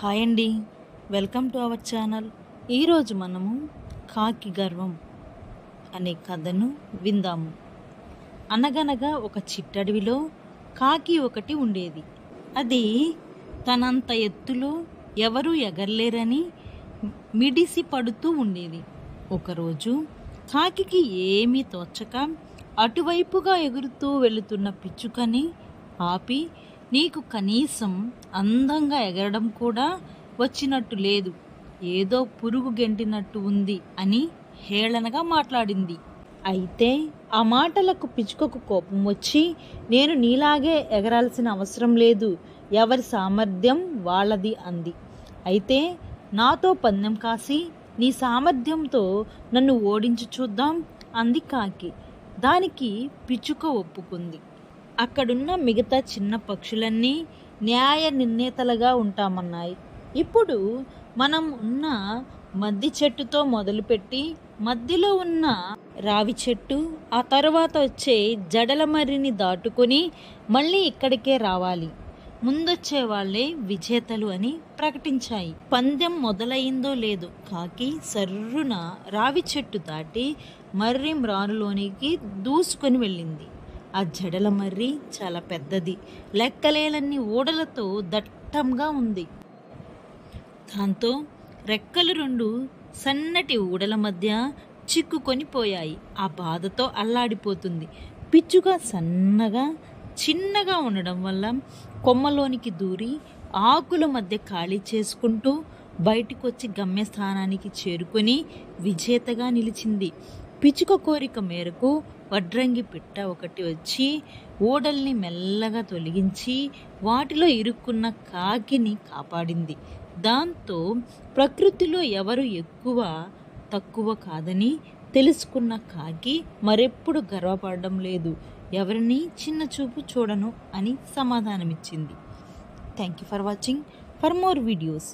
Hi అండి. Welcome to our channel. ఈరోజు మనము కాకి గర్వం అనే కథను విందాము. అనగనగా ఒక చిట్టడవిలో కాకి ఒకటి ఉండేది. అది తనంత ఎత్తులో ఎవరూ ఎగరలేరని మిడిసి పడుతూ ఉండేది. ఒకరోజు కాకికి ఏమీ తోచక అటువైపుగా ఎగురుతూ వెళుతున్న పిచ్చుకని ఆపి నీకు కనీసం అందంగా ఎగరడం కూడా వచ్చినట్టు లేదు. ఏదో పురుగు గెంటినట్టు ఉంది అని హేళనగా మాట్లాడింది. అయితే ఆ మాటలకు పిచ్చుకకు కోపం వచ్చి నేను నీలాగే ఎగరాల్సిన అవసరం లేదు. ఎవరి సామర్థ్యం వాళ్ళది అంది. అయితే నాతో పందెం కాసి నీ సామర్థ్యంతో నన్ను ఓడించి చూద్దాం అంది కాకి. దానికి పిచ్చుక ఒప్పుకుంది. అక్కడున్న మిగతా చిన్న పక్షులన్నీ న్యాయ నిర్ణేతలుగా ఉంటామన్నాయి. ఇప్పుడు మనం ఉన్న మద్ది చెట్టుతో మొదలుపెట్టి మధ్యలో ఉన్న రావి చెట్టు ఆ తర్వాత వచ్చే జడలమరిని దాటుకొని మళ్ళీ ఇక్కడికే రావాలి. ముందొచ్చే వాళ్ళే విజేతలు అని ప్రకటించాయి. పందెం మొదలైందో లేదో కాకి సర్రున రావి చెట్టు దాటి మర్రి మ్రానులోనికి దూసుకొని వెళ్ళింది. ఆ జడల మర్రి చాలా పెద్దది. లెక్కలేలన్ని ఊడలతో దట్టంగా ఉంది. దాంతో రెక్కలు రెండు సన్నటి ఊడల మధ్య చిక్కుకొని పోయాయి. ఆ బాధతో అల్లాడిపోతుంది. పిచ్చుగా సన్నగా చిన్నగా ఉండడం వల్ల కొమ్మలోనికి దూరి ఆకుల మధ్య ఖాళీ చేసుకుంటూ బయటికొచ్చి గమ్యస్థానానికి చేరుకొని విజేతగా నిలిచింది. పిచ్చుక కోరిక మేరకు వడ్రంగి పిట్ట ఒకటి వచ్చి ఓడల్ని మెల్లగా తొలగించి వాటిలో ఇరుక్కున్న కాకిని కాపాడింది. దాంతో ప్రకృతిలో ఎవరు ఎక్కువ తక్కువ కాదని తెలుసుకున్న కాకి మరెప్పుడు గర్వపడడం లేదు. ఎవరిని చిన్న చూపు చూడను అని సమాధానమిచ్చింది. Thank you for watching for more videos